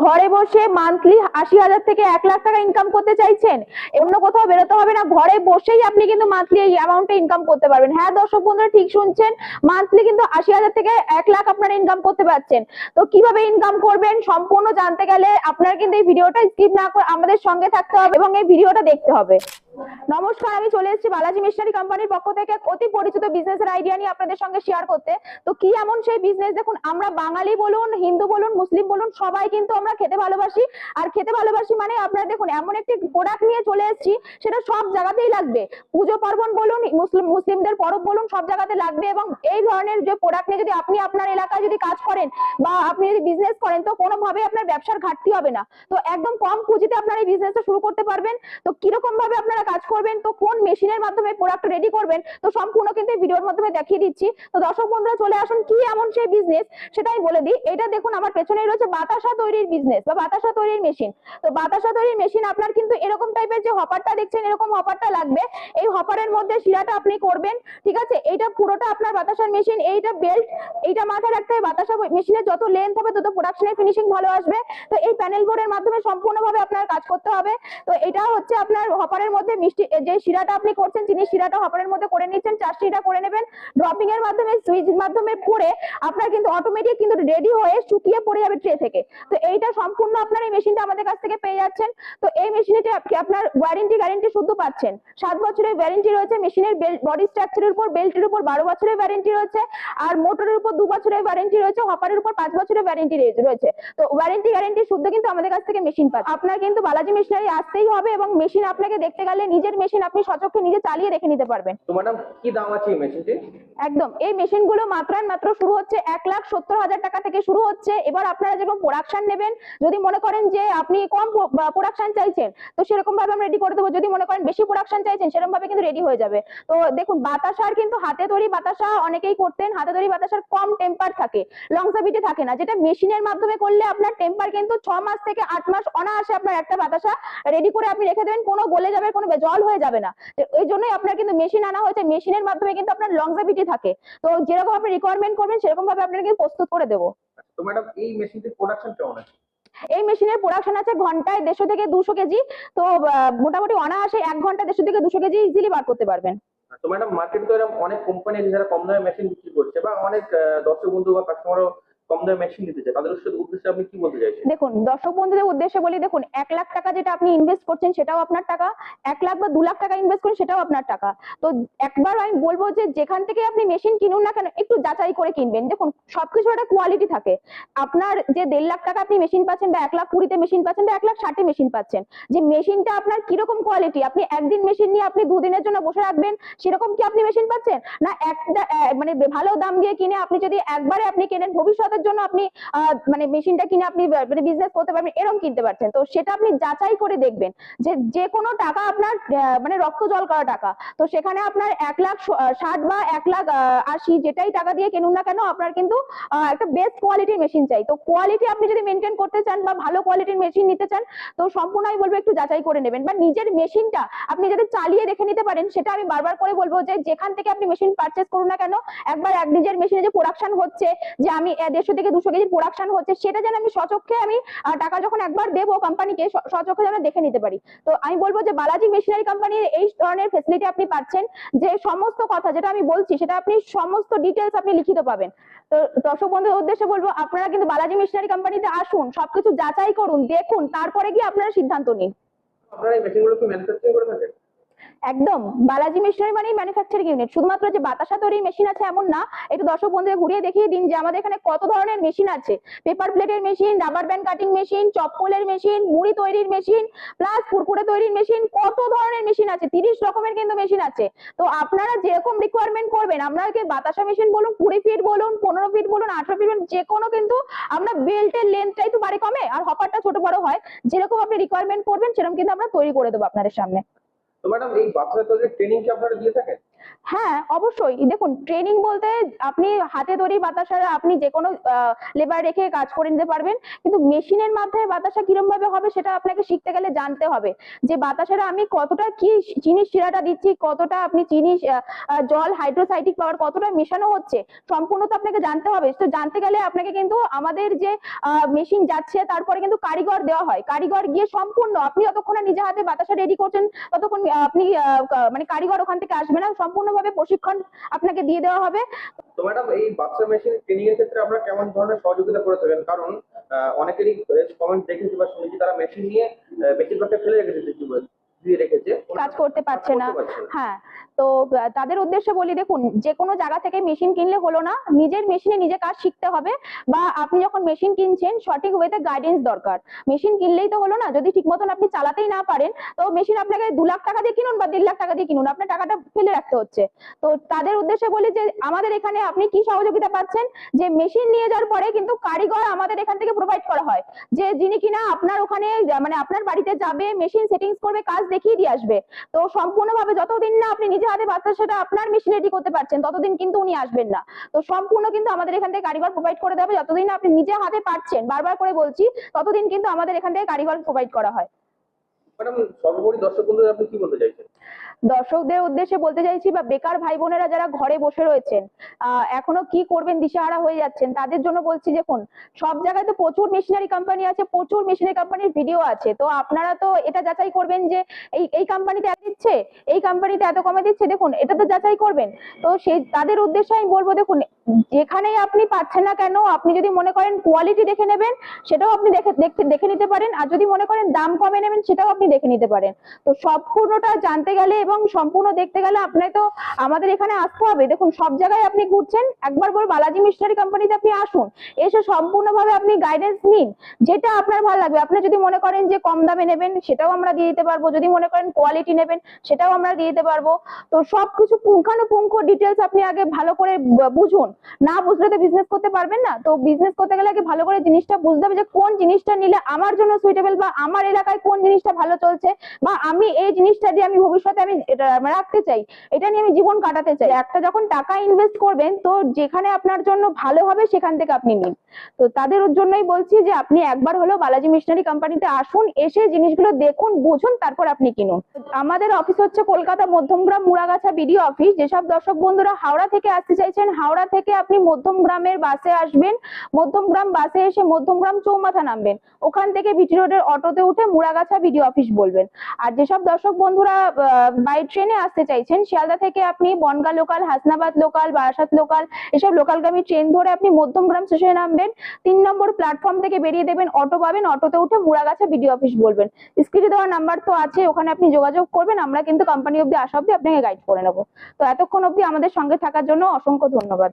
ঘরে বসে মান্থলি আশি হাজার থেকে এক লাখ টাকা ইনকাম করতে চাইছেন, অন্য কোথাও বেরোতে হবে না, ঘরে বসেই আপনি কিন্তু মান্থলি এই অ্যামাউন্টে ইনকাম করতে পারবেন। হ্যাঁ দর্শক বন্ধুরা, ঠিক শুনছেন মান্থলি কিন্তু আশি হাজার থেকে এক লাখ আপনারা ইনকাম করতে পারছেন। তো কীভাবে ইনকাম করবেন সম্পূর্ণ জানতে গেলে আপনার কিন্তু এই ভিডিওটা স্কিপ না করে আমাদের সঙ্গে থাকতে হবে এবং এই ভিডিওটা দেখতে হবে। নমস্কার, আমি চলে এসেছি বালাজি মিশনারি কোম্পানির পক্ষ থেকে অতি পরিচিত বিজনেসের আইডিয়া নিয়ে আপনাদের সঙ্গে শেয়ার করতে। তো কি এমন সেই বিজনেস দেখুন, আমরা বাঙালি বলুন, হিন্দু বলুন, মুসলিম বলুন, সবাই কিন্তু আমরা খেতে ভালোবাসি। আর খেতে ভালোবাসি মানে আপনারা দেখুন, এমন একটি প্রোডাক্ট নিয়ে চলে এসেছি, সেটা সব জায়গাতেই লাগবে। পুজো পার্বণ বলুন, মুসলিম, মুসলিমদের পরব বলুন, সব জায়গাতে লাগবে এবং এই ধরনের যে প্রোডাক্ট নিয়ে যদি আপনি আপনার এলাকায় যদি কাজ করেন বা আপনি যদি বিজনেস করেন, তো কোনোভাবে আপনার ব্যবসার ঘাটতি হবে না। তো একদম কম পুঁজিতে আপনার এই বিজনেসটা শুরু করতে পারবেন। তো কীরকম ভাবে আপনারা কাজ করবেন, তো কোন মেশিনের মাধ্যমে প্রোডাক্ট রেডি করবেন, তো সম্পূর্ণ কিন্তু ভিডিওর মাধ্যমে দেখিয়ে দিচ্ছি। তো দর্শক বন্ধুরা, চলে আসুন, কি এমন সেই বিজনেস সেটাই বলে দিই। এটা দেখুন, আমার পেছনেই রয়েছে বাতাসা তৈরির বিজনেস বা বাতাসা তৈরির মেশিন তো বাতাসা তৈরির মেশিন আপনার কিন্তু এরকম টাইপের যে হপারটা দেখছেন, এরকম হপারটা লাগবে। এই হপারের মধ্যে শিরাটা আপনি করবেন, ঠিক আছে? এইটা পুরোটা আপনার বাতাসার মেশিন এইটা বেল্ট এইটা মাথায় রাখতে হবে বাতাসা মেশিনের যত লেন্থ হবে, তত প্রোডাকশনের ফিনিশিং ভালো আসবে। তো এই প্যানেল বোর্ডের মাধ্যমে সম্পূর্ণভাবে আপনার কাজ করতে হবে। তো এটা হচ্ছে আপনার হপারের মধ্যে মিষ্টি যে শিরাটা আপনি করছেন চিনি শিরাটা হপারের মধ্যে করে নিচ্ছেন চাষটিটা করে নেবেন। ড্রপিং এর মাধ্যমে সুইচ মাধ্যমে পরে আপনার কিন্তু অটোমেটিক কিন্তু রেডি হয়ে শুকিয়ে পড়ে যাবে ট্রে থেকে। তো এইটা সম্পূর্ণ আপনার এই মেশিনটা আমাদের কাছ থেকে পেয়ে যাচ্ছেন। তো এই আপনি আপনার ওয়ারেন্টি গ্যারেন্টি শুদ্ধ পাচ্ছেন। সাত বছরের ওয়ারেন্টি রয়েছে মেশিনের বডি স্ট্রাকচারের উপর বেল্টের উপর বারো বছরের ওয়ারেন্টি রয়েছে, আর মোটরের উপর দু বছরের ওয়ারেন্টি রয়েছে হপারের উপর পাঁচ বছরের ওয়ারেন্টি রয়েছে। তো ওয়ারেন্টি গ্যারেন্টি শুদ্ধ কিন্তু আমাদের কাছ থেকে মেশিন পাচ্ছেন আপনার কিন্তু বালাজি মেশিনারি আসতেই হবে এবং মেশিন আপনাকে দেখতে গেলে নিজের মেশিন আপনি সচক্ষে নিজে চালিয়ে দেখে নিতে পারবেন। তো ম্যাডাম কি দাম আছে এই মেশিনটি একদম এই মেশিনগুলো মাত্র মাত্র শুরু হচ্ছে এক লাখ সত্তর হাজার টাকা থেকে শুরু হচ্ছে। এবার আপনারা যেরকম প্রোডাকশন নেবেন যদি মনে করেন যে আপনি কম প্রোডাকশন চাইছেন তো সেরকম ভাবে আমরা রেডি করে দেবো। যদি মনে করেন বেশি প্রোডাকশন চাইছেন সেরকম ভাবে কিন্তু রেডি হয়ে যাবে। তো দেখুন বাতাসার কিন্তু হাতে তৈরি বাতাসা অনেকেই করতেন। হাতে তৈরি বাতাসার কম টেম্পার থাকে লংসাবিটি থাকে না। যেটা মেশিনের মাধ্যমে করলে আপনার টেম্পার কিন্তু ছ মাস থেকে আট মাস অনায়াসে আপনার একটা বাতাসা রেডি করে আপনি রেখে দেবেন। কোনো গলে যাবে কোনো জল হয়ে যাবে না। এই জন্যই আপনার কিন্তু মেশিন আনা হয়েছে। মেশিনের মাধ্যমে কিন্তু আপনার লংজাভিটি থাকে। তো যেরকম আপনি রিকোয়ারমেন্ট করবেন সেরকম ভাবে আপনাকে প্রস্তুত করে দেবো। তো ম্যাডাম এই মেশিনটির প্রোডাকশন কেমন আছে? এই মেশিনের প্রোডাকশন আছে ঘন্টায় দেড়শো থেকে দুশো কেজি। তো মোটামুটি অনায়াসে এক ঘণ্টা দেড়শো থেকে দুশো কেজি ইজিলি বার করতে পারবেন। তো ম্যাডাম মার্কেটে তো এরকম অনেক কোম্পানি আছে যারা কম দামে মেশিন বিক্রি করছে বা অনেক দর্শক বন্ধু বা কাস্টমারও দেখুন, দর্শক বন্ধুদের উদ্দেশ্যে বলি, দেখুন, এক লাখ টাকা যেটা আপনি ইনভেস্ট করছেন সেটাও আপনার টাকা, এক লাখ বা দু লাখ টাকা ইনভেস্ট করেন সেটাও আপনার টাকা। তো একবার আমি বলব যে, যেখান থেকে আপনি মেশিন কিনুন না কেন, একটু যাচাই করে কিনবেন। দেখুন সবকিছু একটা কোয়ালিটি থাকে। আপনার যে দেড় লাখ টাকা আপনি মেশিন পাচ্ছেন বা এক লাখ কুড়িতে মেশিন পাচ্ছেন বা এক লাখ ষাটে মেশিন পাচ্ছেন, যে মেশিনটা আপনার কীরকম কোয়ালিটি আপনি একদিন মেশিন নিয়ে আপনি দুদিনের জন্য বসে রাখবেন, সেরকম কি আপনি মেশিন পাচ্ছেন? না, একটা মানে ভালো দাম দিয়ে কিনে আপনি যদি একবারে আপনি কেনেন ভবিষ্যতের জন্য আপনি মানে মেশিনটা কিনে আপনি মানে বিজনেস করতে পারবেন এরকম কিনতে পারছেন। তো সেটা আপনি যাচাই করে দেখবেন যে যে কোনো টাকা আপনার মানে রক্ত জল করা টাকা তো সেখানে আপনার এক লাখ ষাট বা এক লাখ আশি যেটাই টাকা দিয়ে কিনুন না কেন আপনার কিন্তু একটা বেস্ট কোয়ালিটির মেশিন চাই। তো কোয়ালিটি আপনি যদি মেনটেন করতে চান বা ভালো কোয়ালিটির মেশিন নিতে চান তো সম্পূর্ণ আমি বলব একটু যাচাই করে নেবেন। বা নিজের মেশিনটা আপনি যদি চালিয়ে দেখে নিতে পারেন সেটা আমি বারবার করে বলব যে যেখান থেকে আপনি মেশিন পারচেস করুন না কেন একবার এক নিজের মেশিনে যে প্রোডাকশন হচ্ছে যে আমি আহ, দেড়শো থেকে দুশো কেজির প্রোডাকশন হচ্ছে, সেটা যেন আমি সচক্ষে আমি টাকা যখন একবার দেবো কোম্পানিকে সচক্ষে যেন দেখে নিতে পারি। তো আমি বলব যে বালাজি মেশিনারি কোম্পানির এই ধরনের ফেসিলিটি আপনি পাচ্ছেন, যে সমস্ত কথা যেটা আমি বলছি, সেটা আপনি সমস্ত ডিটেলস আপনি লিখিত পাবেন। তো দর্শক বন্ধুদের উদ্দেশ্যে বলব, আপনারা কিন্তু বালাজি মেশিনারি কোম্পানিতে আসুন, সবকিছু যাচাই করুন, দেখুন, তারপরে গিয়ে আপনারা সিদ্ধান্ত নিন। আপনারা এই মেশিনগুলো কি ম্যানুফ্যাকচারিং করে থাকেন? একদম, বালাজি মেশিনারি মানেই ম্যানুফ্যাকচারিং ইউনিট শুধুমাত্র যে বাতাসা তৈরির মেশিন আছে এমন না, একটু দর্শক বন্ধুদের ঘুরিয়ে দেখিয়ে দিন যে আমাদের এখানে কত ধরনের মেশিন আছে। পেপার প্লেটের machine rubber band cutting machine চপ্পলের machine মুড়ি তৈরির মেশিন প্লাস কুরকুরে তৈরির মেশিন কত ধরনের মেশিন আছে, তিরিশ রকমের কিন্তু মেশিন আছে। তো আপনারা যেরকম রিকোয়ারমেন্ট করবেন আপনাকে বাতাসা মেশিন বলুন, কুড়ি ফিট বলুন, পনেরো ফিট বলুন, আঠারো ফিট বলুন যে কোনো কিন্তু আমরা বেল্টের লেন্থটাই তো বাড়ে কমে, আর হপারটা ছোট বড় হয়। যেরকম আপনি রিকোয়ারমেন্ট করবেন, সেরকম কিন্তু আমরা তৈরি করে দেবো আপনাদের সামনে। তো ম্যাডাম এই বাচ্চাদের ট্রেনিং কি আপনারা দিয়ে থাকেন? হ্যাঁ অবশ্যই। দেখুন ট্রেনিং বলতে আপনি হাতে তৈরি বাতাসা আপনি যে কোনো লেবার রেখে কাজ করে নিতে পারবেন। কিন্তু মেশিনের মাধ্যমে বাতাসা কিরম ভাবে হবে সেটা আপনাকে শিখতে গেলে জানতে হবে। যে বাতাসাটা আমি কতটা কি চিনি শিরাটা দিচ্ছি, কতটা আপনি চিনি জল হাইড্রোসাইটিক পাওয়ার কতটা মেশানো হচ্ছে, সম্পূর্ণ তো আপনাকে জানতে হবে। তো জানতে গেলে আপনাকে কিন্তু আমাদের যে মেশিন যাচ্ছে, তারপরে কিন্তু কারিগর দেওয়া হয়। কারিগর গিয়ে সম্পূর্ণ, আপনি যতক্ষণ নিজে হাতে বাতাসা রেডি করছেন, ততক্ষণ আপনি মানে কারিগর ওখান থেকে আসবে না সম্পূর্ণভাবে প্রশিক্ষণ আপনাকে দিয়ে দেওয়া হবে। তো ম্যাডাম এই বাচ্চা মেশিন ট্রেনিং এর ক্ষেত্রে আমরা কেমন ধরনের সহযোগিতা করে থাকেন? কারণ অনেকেরই কমেন্ট দেখেছি বা শুনেছি তারা মেশিন নিয়ে বেশিরভাগটা ফেলে রেখেছে দিয়ে রেখেছে। কাজ করতে পারছে না। হ্যাঁ। তো তাদের উদ্দেশ্যে বলি, দেখুন যে কোনো জায়গা থেকে মেশিন কিনলে হলো না, নিজের মেশিনে নিজে কাজ শিখতে হবে বা আপনি যখন মেশিন কিনছেন, সঠিক ওয়েতে গাইডেন্স দরকার। মেশিন কিনলেই তো হলো না, যদি ঠিক মতন আপনি চালাতেই না পারেন, তো মেশিন আপনাকে দু লাখ টাকা দিয়ে কিনুন বা দেড় লাখ টাকা দিয়ে কিনুন, আপনার টাকাটা ফেলে রাখতে হচ্ছে। তো তাদের উদ্দেশ্যে বলি যে, আমাদের এখানে আপনি কি সহযোগিতা পাচ্ছেন? যে মেশিন নিয়ে যাওয়ার পরে কিন্তু কারিগর আমাদের এখান থেকে প্রোভাইড করা হয়। যে যিনি কিনা আপনার ওখানে মানে আপনার বাড়িতে যাবে মেশিন সেটিংস করবে, কাজ দেখিয়ে দিয়ে আসবে। তো সম্পূর্ণভাবে যতদিন না আপনি নিজে হাতে বাচ্চা, সেটা আপনার মেশিনে রেডি করতে পারছেন। ততদিন কিন্তু উনি আসবেন না। তো সম্পূর্ণ কিন্তু আমাদের এখান থেকে কারিগর প্রোভাইড করে দেবে যতদিন আপনি নিজে হাতে পারছেন, বারবার করে বলছি, ততদিন কিন্তু আমাদের এখান থেকে কারিগর প্রোভাইড করা হয়। ম্যাডাম, সর্বোপরি দর্শক বন্ধুদের আপনি কি বলতে চাইছেন? দর্শকদের উদ্দেশ্যে বলতে চাইছি বা বেকার ভাই বোনেরা যারা ঘরে বসে রয়েছেন এখনও কি করবেন, দিশাহারা হয়ে যাচ্ছেন, তাদের জন্য বলছি দেখুন, সব জায়গায় তো প্রচুর মেশিনারি কোম্পানি আছে, প্রচুর মেশিনারি কোম্পানির ভিডিও আছে। তো আপনারা তো এটা যাচাই করবেন যে এই এই কোম্পানিতে এত দিচ্ছে, এই কোম্পানিতে এত কমে দিচ্ছে, দেখুন, এটা তো যাচাই করবেন। তো সেই, তাদের উদ্দেশ্যে আমি বলব, দেখুন যেখানেই আপনি পাচ্ছেন না কেন, আপনি যদি মনে করেন কোয়ালিটি দেখে নেবেন, সেটাও আপনি দেখে দেখে নিতে পারেন। আর যদি মনে করেন দাম কমে নেবেন, সেটাও আপনি দেখে নিতে পারেন। তো সম্পূর্ণটা জানতে গেলে এবং সম্পূর্ণ দেখতে গেলে আপনাকে তো আমাদের এখানে আসতে হবে। দেখুন, সব জায়গায় আপনি ঘুরছেন, একবার করে বালাজি মিশনারি কোম্পানিতে আপনি আসুন। এসে সম্পূর্ণভাবে আপনি গাইডেন্স নিন, যেটা আপনার ভালো লাগবে। আপনি যদি মনে করেন যে কম দামে নেবেন, সেটাও আমরা দিয়ে দিতে পারব। যদি মনে করেন কোয়ালিটি নেবেন, সেটাও আমরা দিয়ে দিতে পারব। তো সবকিছু পুঙ্খানুপুঙ্খ ডিটেলস আপনি আগে ভালো করে বুঝুন। না বুঝলে তো বিজনেস করতে পারবেন না। তো বিজনেস করতে গেলে আগে ভালো করে জিনিসটা বুঝতে হবে যে কোন জিনিসটা নিলে আমার জন্য সুইটেবল বা আমার এলাকায় কোন জিনিসটা ভালো চলছে বা আমি এই জিনিসটা দিয়ে আমি ভবিষ্যতে আমি এটা রাখতে চাই, এটা নিয়ে আমি জীবন কাটাতে চাই। একটা যখন টাকা ইনভেস্ট করবেন, তো যেখানে আপনার জন্য ভালো হবে সেখান থেকে আপনি নিন। তো তাদের জন্যই বলছি যে আপনি একবার হলো বালাজি মিশনারি কোম্পানিতে আসুন, এসে জিনিসগুলো দেখুন, বুঝুন, তারপর আপনি কিনুন। আমাদের অফিস হচ্ছে কলকাতা মধ্যমগ্রাম মুড়াগাছা বিডিও অফিস যেসব দর্শক বন্ধুরা হাওড়া থেকে আসতে চাইছেন, হাওড়া থেকে আপনি মধ্যমগ্রামের বাসে আসবেন মধ্যমগ্রাম বাসে এসে মধ্যমগ্রাম চৌমাথা নামবেন। ওখান থেকে বিটি রোডের অটোতে উঠে মুড়াগাছা বিডিও অফিস বলবেন। আর যেসব দর্শক বন্ধুরা বাই ট্রেনে আসতে চাইছেন, শিয়ালদা থেকে আপনি Bongaon local Hasnabad local Barasat local এসব লোকালগামী ট্রেন ধরে আপনি মধ্যমগ্রাম স্টেশনে নামবেন। তিন নম্বর প্ল্যাটফর্ম থেকে বেরিয়ে দেবেন, অটো পাবেন, অটোতে উঠে মুড়াগাছা বিডিও অফিস বলবেন। স্ক্রিনে দেওয়া নাম্বার তো আছে, ওখানে আপনি যোগাযোগ করবেন, আমরা কিন্তু কোম্পানি অবধি আসা অবধি আপনাকে গাইড করে নেব। তো এতক্ষণ অব্দি আমাদের সঙ্গে থাকার জন্য অসংখ্য ধন্যবাদ।